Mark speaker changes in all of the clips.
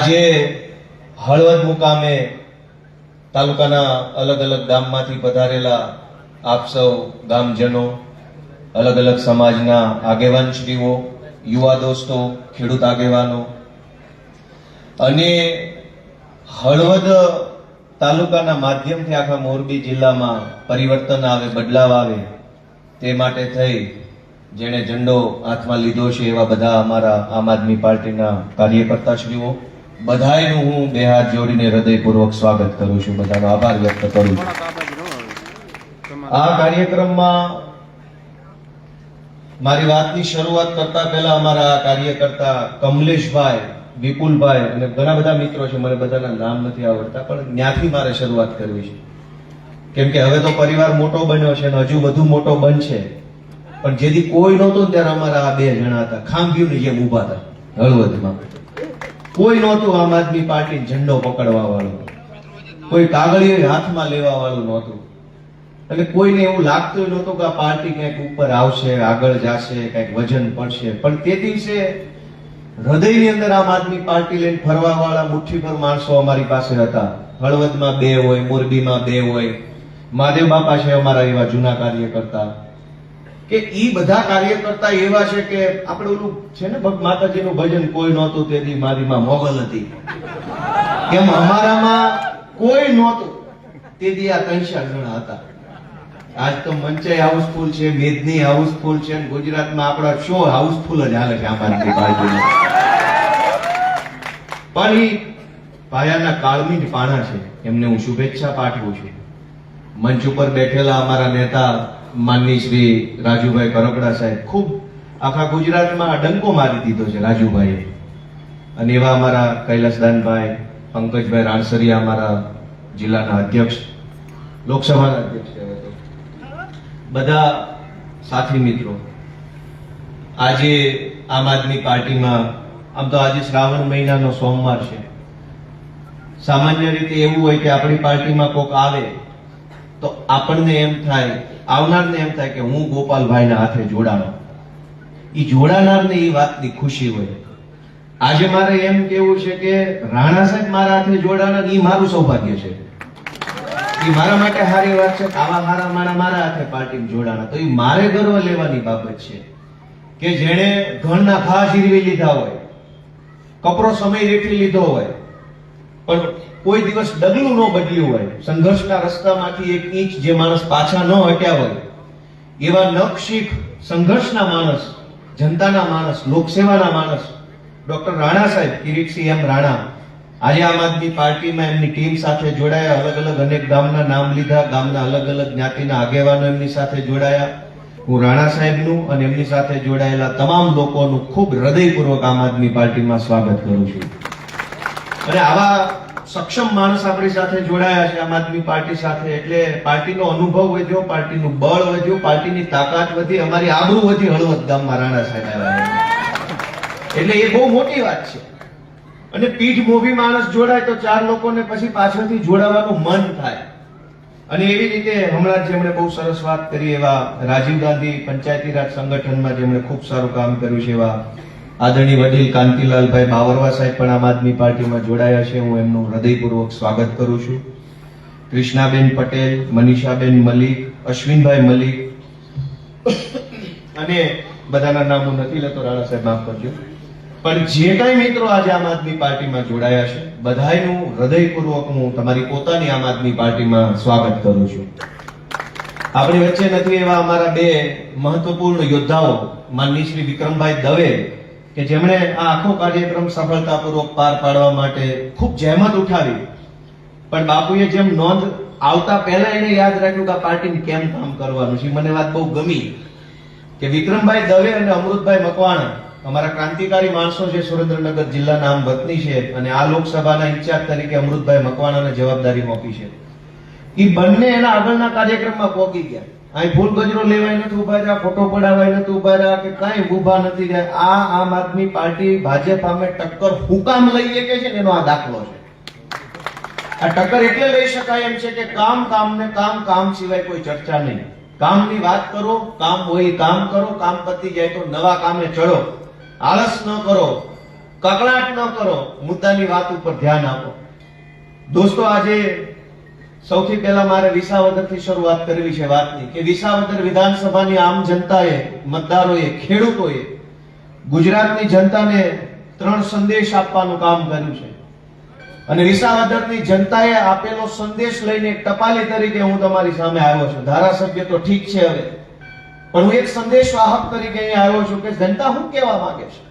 Speaker 1: આજે હળવદ મુકામે તાલુકાના અલગ અલગ ગામમાંથી પધારેલા આપ સૌ ગામજનો અલગ અલગ સમાજના આગેવાનશ્રીઓ યુવા દોસ્તો, ખેડૂત આગેવાનો અને હળવદ તાલુકાના માધ્યમથી આખા મોરબી જિલ્લામાં પરિવર્તન આવે, બદલાવ આવે તે માટે થઈ જેણે ઝંડો હાથમાં લીધો છે એવા બધા અમારા આમ આદમી પાર્ટીના કાર્યકર્તાશ્રીઓ. બધાયનું હું બે હાથ જોડીને હૃદયપૂર્વક સ્વાગત કરું છું. બધાનો આભાર વ્યક્ત કરું છું. આ કાર્યક્રમમાં મારી વાતની શરૂઆત કરતા પહેલા અમારા કાર્યકર્તા કમલેશભાઈ, વિપુલભાઈ અને ઘણા બધા મિત્રો છે. મને બધાના નામ નથી આવડતા, પણ ત્યાંથી મારે શરૂઆત કરવી છે. કેમ કે હવે તો પરિવાર મોટો બન્યો છે અને હજુ વધુ મોટો બનશે. પણ જેથી કોઈ નહોતો, ત્યારે અમારા આ બે જણા હતા. ખાંભીની જેમ ઊભા હતા હળવદમાં. કોઈ નહોતું આમ આદમી પાર્ટી ઝંડો પકડવા વાળું કોઈ કાગળિયો હાથમાં લેવા વાળું નહોતું. એટલે કોઈને એવું લાગતું નહોતું કે આ પાર્ટી કંઈક ઉપર આવશે, આગળ જશે કંઈક વજન પડશે. પણ તે દિવસે હૃદયની અંદર આમ આદમી પાર્ટી લઈને ફરવા વાળા મુઠ્ઠીભર માણસો અમારી પાસે હતા. હળવદમાં બે હોય, મોરબીમાં બે હોય. મહાદેવ બાપા છે અમારા એવા જૂના કાર્યકર્તા કે ઈ બધા કાર્યકર્તા એવા છે કે આપણે ઓલું છે ને ભગ માતાજીનું ભજન કોઈ નહોતું તેથી મારીમાં મોગલ હતી. એમ અમારામાં કોઈ નહોતું. તેથી આ કંશા ચાર હતા. આજ તો મંચાઈ હાઉસફુલ છે, મેદની હાઉસફુલ છે ગુજરાતમાં આપણા શો હાઉસફુલ જ હાલે છે અમારી પાર્ટીનો પણ ઈ પાયાના જ પાણા છે. એમને હું શુભેચ્છા પાઠવું છું. મંચ ઉપર બેઠેલા અમારા નેતા માનની શ્રી રાજુભાઈ કરકડા સાહેબ ખૂબ આખા ગુજરાતમાં ડંકો મારી દીધો છે રાજુભાઈએ અને એવા અમારા કૈલાસદાનભાઈ, પંકજભાઈ રાણસરિયા અમારા જિલ્લાના અધ્યક્ષ, લોકસભાના અધ્યક્ષ. બધા સાથી મિત્રો, આજે આમ આદમી પાર્ટીમાં, આમ તો આજે શ્રાવણ મહિનાનો સોમવાર છે સામાન્ય રીતે એવું હોય કે આપણી પાર્ટીમાં કોક આવે, તો આપણને એમ થાય આવનારને એમ થાય કે હું ગોપાલભાઈના હાથે જોડાણો. એ જોડાનારને એ વાતની ખુશી હોય. આજે મારે એમ કેવું છે કે રાણા સાહેબ મારા હાથે જોડાણા એ મારું સૌભાગ્ય છે. એ મારા માટે સારી વાત છે આવા મારા માણા મારા હાથે પાર્ટી જોડાણા. તો એ મારે ગર્વ લેવાની બાબત છે કે જેણે ઘરના ઘા જીરવી લીધા હોય, કપરો સમય રેઠી લીધો હોય, પણ કોઈ દિવસ ડગલું ન બદલ્યું હોય. સંઘર્ષના રસ્તામાંથી એક ઇંચ જે માણસ પાછા ન હટ્યા હોય, એવા નખશીખ સંઘર્ષના માણસ, જનતાના માણસ, લોકસેવાના માણસ, ડોક્ટર રાણા સાહેબ કિરીટસિંહ એમ રાણા, આજે આમ આદમી પાર્ટીમાં એમની ટીમ સાથે જોડાયા, અલગ અલગ અનેક ગામના નામ લીધા, ગામના અલગ અલગ જ્ઞાતિના આગેવાનો એમની સાથે જોડાયા. હું રાણા સાહેબનું અને એમની સાથે જોડાયેલા તમામ લોકોનું ખૂબ હૃદયપૂર્વક આમ આદમી પાર્ટીમાં સ્વાગત કરું છું. અને આવા સક્ષમ માણસ આપણી સાથે જોડાયા છે, આમ આદમી પાર્ટી સાથે. એટલે પાર્ટીનો અનુભવ વધ્યો, પાર્ટીનું બળ વધ્યું, પાર્ટીની તાકાત વધી, અમારી આબરૂ વધી હળવદ ગામમાં રાણા સાહેબ એટલે એ બહુ મોટી વાત છે. અને પીઠ મોભી માણસ જોડાય તો ચાર લોકોને પછી પાછળથી જોડાવાનું મન થાય. અને એવી રીતે હમણાં જેમણે બહુ સરસ વાત કરી એવા રાજીવ ગાંધી પંચાયતી રાજ સંગઠનમાં જેમણે ખૂબ સારું કામ કર્યું છે એવા આદરણીય વડીલ કાંતિલાલભાઈ બાવરવા સાહેબ પણ આમ આદમી પાર્ટીમાં જોડાયા છે. હું એમનું હૃદયપૂર્વક સ્વાગત કરું છું. કૃષ્ણાબેન પટેલ, મનીષાબેન મલિક, અશ્વિનભાઈ મલિક અને બધાના નામ હું નથી લેતો, રાણા સાહેબ માફ કરજો. પણ જે કાંઈ મિત્રો આજે આમ આદમી પાર્ટીમાં જોડાયા છે, બધાયનું હૃદયપૂર્વક હું તમારી પોતાની આમ આદમી પાર્ટીમાં સ્વાગત કરું છું. આપણી વચ્ચે નથી એવા અમારા બે મહત્વપૂર્ણ યોદ્ધાઓ માનની શ્રી વિક્રમભાઈ દવે કે જેમણે આ આખો કાર્યક્રમ સફળતાપૂર્વક પાર પાડવા માટે ખૂબ જહેમત ઉઠાવી. પણ બાપુએ જેમ નોંધ આવતા પહેલા એને યાદ રાખ્યું કે આ પાર્ટીને કેમ કામ કરવાનું છે મને વાત બહુ ગમી. કે વિક્રમભાઈ દવે અને અમૃતભાઈ મકવાણા, અમારા ક્રાંતિકારી માણસો છે, સુરેન્દ્રનગર જિલ્લાના આમ વતની છે અને આ લોકસભાના ઇન્ચાર્જ તરીકે અમૃતભાઈ મકવાણાને જવાબદારી મોકી છે. એ બંને એના આગળના કાર્યક્રમમાં પહોંચી ગયા. અહીં ફૂલ કચરો લેવાય નથી ઊભા રહ્યા, ફોટો પડાવાય નથી ઊભા રહ્યા કે કઈ ઊભા નથી રહ્યા. આ આમ આદમી પાર્ટી ભાજપ સામે ટક્કર હુકામ લઈએ કે છે એનો આ દાખલો છે. આ ટક્કર એટલે લઈ શકાય એમ છે કે કામ કામ ને કામ કામ સિવાય કોઈ ચર્ચા નહીં. કામની વાત કરો, કામ હોય કામ કરો, કામ પતી જાય તો નવા કામે ચડો. આળસ ન કરો, કકળાટ ન કરો, મુદ્દાની વાત ઉપર ધ્યાન આપો. દોસ્તો, આજે સૌથી પહેલા મારે વિસાવદરથી શરૂઆત કરવી છે વાતની, કે વિસાવદર વિધાનસભાની આમ જનતાએ, મતદારોએ, ખેડૂતોએ ગુજરાતની જનતાને ત્રણ સંદેશ આપવાનું કામ કર્યું છે. અને વિસાવદરની જનતાએ આપેલો સંદેશ લઈને ટપાલી તરીકે હું તમારી સામે આવ્યો છું. ધારાસભ્ય તો ઠીક છે હવે. પણ હું એક સંદેશ વાહક તરીકે અહીંયા આવ્યો છું કે જનતા શું કહેવા માંગે છે?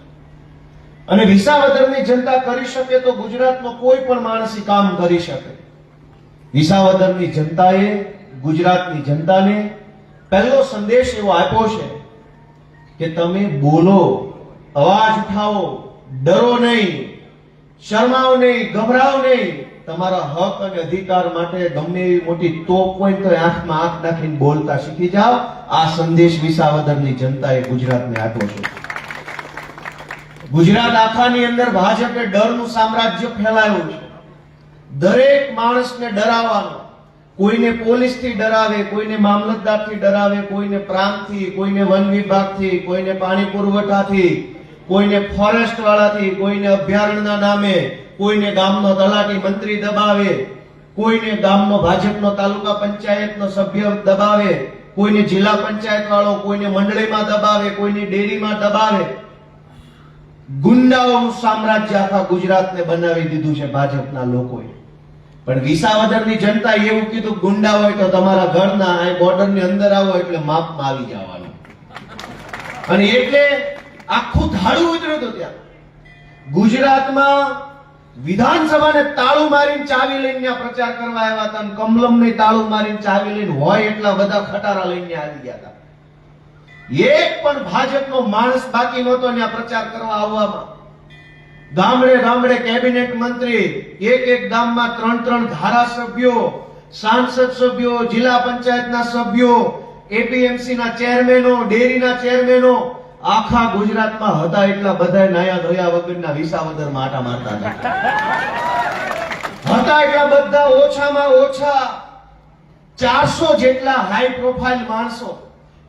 Speaker 1: અને વિસાવદરની જનતા કરી શકે તો ગુજરાતનો કોઈ પણ માણસી કામ કરી શકે. વિસાવદરની જનતાએ, ગુજરાતની જનતાને પહેલો સંદેશ એવો આપ્યો છે કે તમે બોલો, અવાજ ઉઠાવો, ડરો નહીં, શરમાવ નહીં, ગભરાવ નહીં. તમારા હક અને અધિકાર માટે ગમે એવી મોટી તોપ હોય તો આંખમાં આંખ નાખીને બોલતા શીખી જાઓ. આ સંદેશ વિસાવદરની જનતાએ ગુજરાતને આપ્યો છે. ગુજરાત આખાની અંદર ભાજપે ડરનું સામ્રાજ્ય ફેલાયું છે. દરેક માણસને ડરાવવાનો. કોઈને પોલીસથી ડરાવે, કોઈને મામલતદારથી ડરાવે, કોઈને પ્રાંતથી, કોઈને વન વિભાગથી, કોઈને પાણી પુરવઠાથી, કોઈને ફોરેસ્ટ વાળાથી કોઈને અભયારણ્યના નામે, કોઈને ગામનો તલાટી મંત્રી દબાવે, કોઈને ગામનો ભાજપનો તાલુકા પંચાયતનો સભ્ય દબાવે, કોઈને જિલ્લા પંચાયત વાળો કોઈને મંડળીમાં દબાવે, કોઈને ડેરીમાં દબાવે. ગુંડાઓનું સામ્રાજ્ય આખા ગુજરાતને બનાવી દીધું છે ભાજપના લોકોએ. પણ વિસાવદરની જનતા એવું કીધું, ગુંડા હોય તો તમારા ઘરના આ બોર્ડરની અંદર આવો એટલે માપમાં આવી જવાનું. અને એટલે આખું ધાડું ઉતર્યું હતું ત્યાં. ગુજરાતમાં વિધાનસભાને તાળું મારીને ચાવી લઈને પ્રચાર કરવા આવ્યા હતા અને કમલમને તાળું મારીને ચાવી લઈને હોય એટલા બધા ખટારા લઈને આવી ગયા હતા. એક પણ ભાજપનો માણસ બાકી નહોતો ત્યાં પ્રચાર કરવા આવવામાં. ગામડે ગામડે કેબિનેટ મંત્રી, એક એક ગામમાં ત્રણ ત્રણ ધારાસભ્યો, સાંસદ સભ્યો, જિલ્લા પંચાયતના સભ્યો એપીએમસી ના ચેરમેનો, ડેરીના ચેરમેનો, આખા ગુજરાતમાં હતા એટલા બધા નાયા ધોયા વગરના વિસાવદર માટા મારતા હતા. હતા એટલા બધા ઓછામાં ઓછા ચારસો જેટલા હાઈ પ્રોફાઇલ માણસો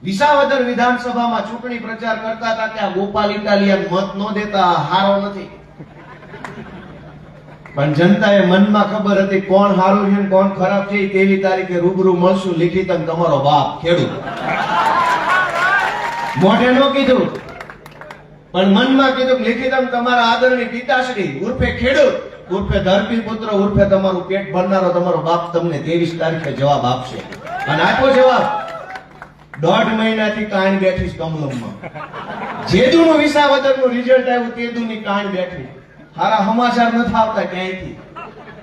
Speaker 1: વિસાવદર વિધાનસભામાં ચૂંટણી પ્રચાર કરતા હતા આ ગોપાલ ઇટાલિયન મત ન દેતા, હારો નથી. પણ જનતાએ મનમાં ખબર હતી કોણ હારું છે કોણ ખરાબ છે તેવી તારીખે રૂબરૂ મળશું લિખિત તમારો બાપ, ખેડૂત. મોઢે નો કીધું. પણ મનમાં કીધું લીખી લિખિતમ તમારા આદરણી પિતાશ્રી, ઉર્ફે ખેડૂત. ઉર્ફે ધરતી પુત્ર, ઉર્ફે તમારું પેટ ભરનારો તમારો બાપ તમને ત્રેવીસ તારીખે જવાબ આપશે. અને આપો જવાબ, દોઢ મહિનાથી કાન બેઠી કમલમમાં. જેદુનું વિસાવદરનું રિઝલ્ટ આવ્યું, તેદુની કાન બેઠી. હારા સમાચાર નથી આવતા ક્યાંયથી?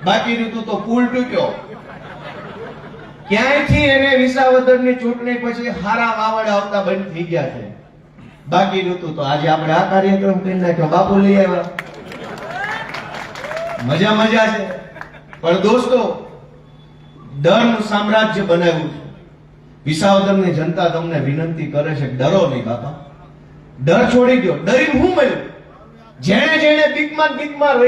Speaker 1: બાકીનું તું તો પુલ તૂટ્યો ક્યાંયથી એને વિસાવદરની ચૂંટણી પછી હારા વાવડ આવતા બંધ થઈ ગયા છે? બાકીનું તું તો આજે આપણે આ કાર્યક્રમ કરી નાખ્યો. બાપુ લઈ આવ્યા. મજા મજા છે. પણ દોસ્તો ડરનું સામ્રાજ્ય બનાવ્યું છે. વિસાવદરની જનતા તમને વિનંતી કરે છે ડરો નહીં બાપા. ડર છોડી ગયો ડરી હું મળ્યું જેણે જેણે બીકમાં બીકમાં